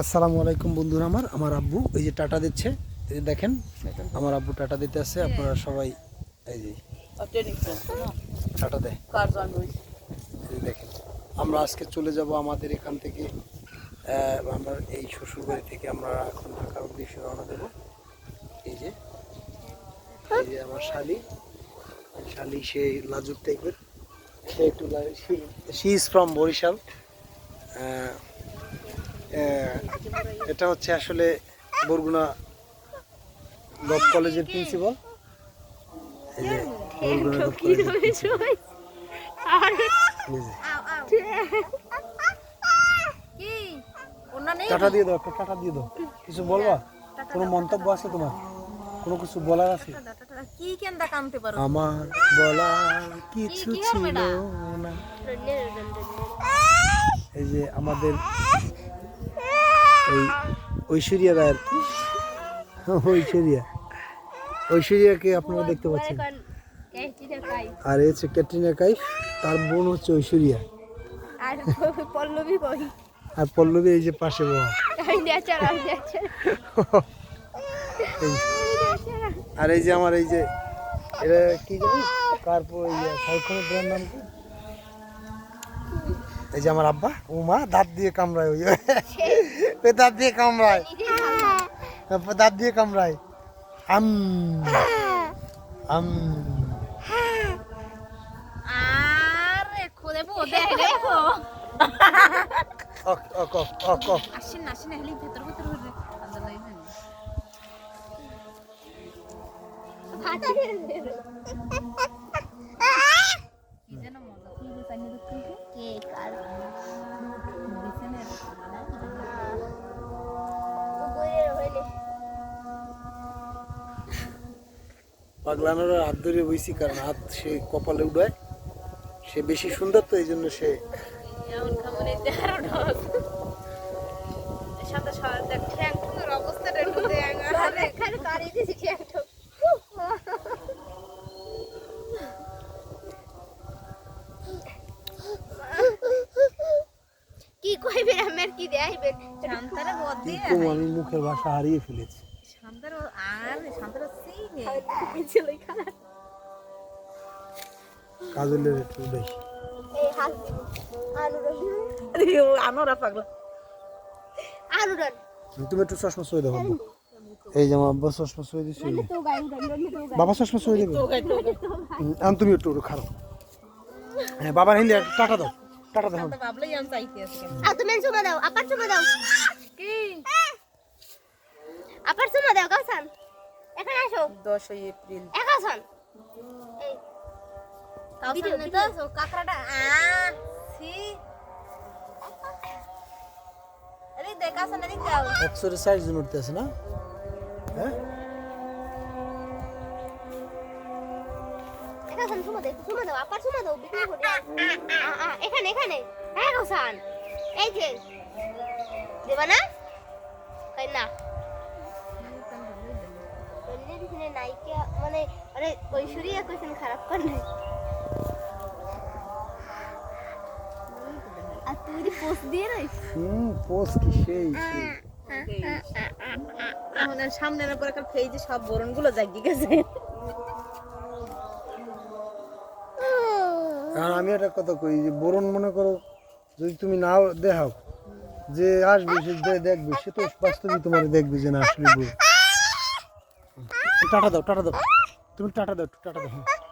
আসসালামু আলাইকুম বন্ধুরা আমার আমার আব্বু, এই যে টাটা দিচ্ছে, এই দেখেন, আমার আব্বু টাটা দিতে আসছে আপনারা সবাই, এই যে, টাটা দেয়। দেখেন, আমরা আজকে চলে যাব আমাদের এখান থেকে আমার এই শ্বশুরবাড়ি থেকে আমরা এখন ঢাকার উদ্দেশ্যে রওনা দেবো। এই যে এই যে আমার শালি শালি, সে লাজুক টাইপের সে একটু শি ইজ ফ্রম বরিশাল এটা হচ্ছে আসলে বরগুনা গভ কলেজের প্রিন্সিপাল এই যে বরগুনা টাটা দিয়ে দাও একটা টাটা দিয়ে দাও। কিছু বলবা? কোনো মন্তব্য আছে তোমার? কোনো কিছু বলার আছে? কি কেন্দা কানতে পারো? আমার বলার কিছু ছিল না? না। এই যে আমাদের এই ঐশ্বরিয়া রায়ের। ঐশ্বরিয়া। ঐশ্বরিয়াকে আপনারা দেখতে পাচ্ছেন। আর এই হচ্ছে ক্যাটরিনা কাইফ তার বোন হচ্ছে ঐশ্বরিয়া। আর পল্লবী এই যে পাশে আর এই যে আমার এই যে এটা কি জানি? কার পর- এই শাহরুখ খানের নাম কি? এই যে আমার আব্বা ও মা দাঁত দিয়ে কামড়ায় ওই দাঁত দিয়ে কামড়ায়। তারপর দাঁত দিয়ে কামড়ায়। আম। আম। আরে পাগলানোর হাত ধরে বইছি কারণ হাত সে কপালে উড়ায়। সে বেশি সুন্দর তো এই জন্য সে কি কইবেন আমার কি দেখাইবেন আমি মুখের ভাষা হারিয়ে ফেলেছি। কাজলের একটু বেশি। আনোরা। পাগলা। তুমি একটু চশমা সই দেখো এই যে আমার আব্বা চশমা সই দিছি। বাবা চশমা সই দেবে? তুমি একটু খারাপ হ্যাঁ বাবার হিন্দি টাটা দাও টাটা দাও। শান্তা ভাবলেই চাইতে আছি। আর তুমি চুমা দাও আপার চুমা দাও। আপার চুমা দাও কাউসান এখানে আসো। দশই এপ্রিল। একাসান এই কাউসান নে তো কাকড়াটা আ সি আরে দেখা জন না? হ্যাঁ? দাও বিক্রি করে। এখানে এখানে। হ্যাঁ কাউসান এই যে দেবা না? কই না। দিনে নাইকা মানে আরে ঐশ্বরিয়া কোশ্চেন খারাপ কর নাই। আর তুই যদি পোস্ট দিয়ে রইস? হুম পোস্ট কি সেই সেই। এখন আর সামনে না পরে কাল ফেজে সব বরণগুলো জাগি গেছে। আর আমি একটা কথা কই যে বরণ মনে করো যদি তুমি না দেখাও যে আসবে সে দেখবে সে তো বাস্তবিক তোমার দেখবে যে না আসলে বউ টাটা দাও টাটা দাও। তুমি টাটা দাও টাটা দাও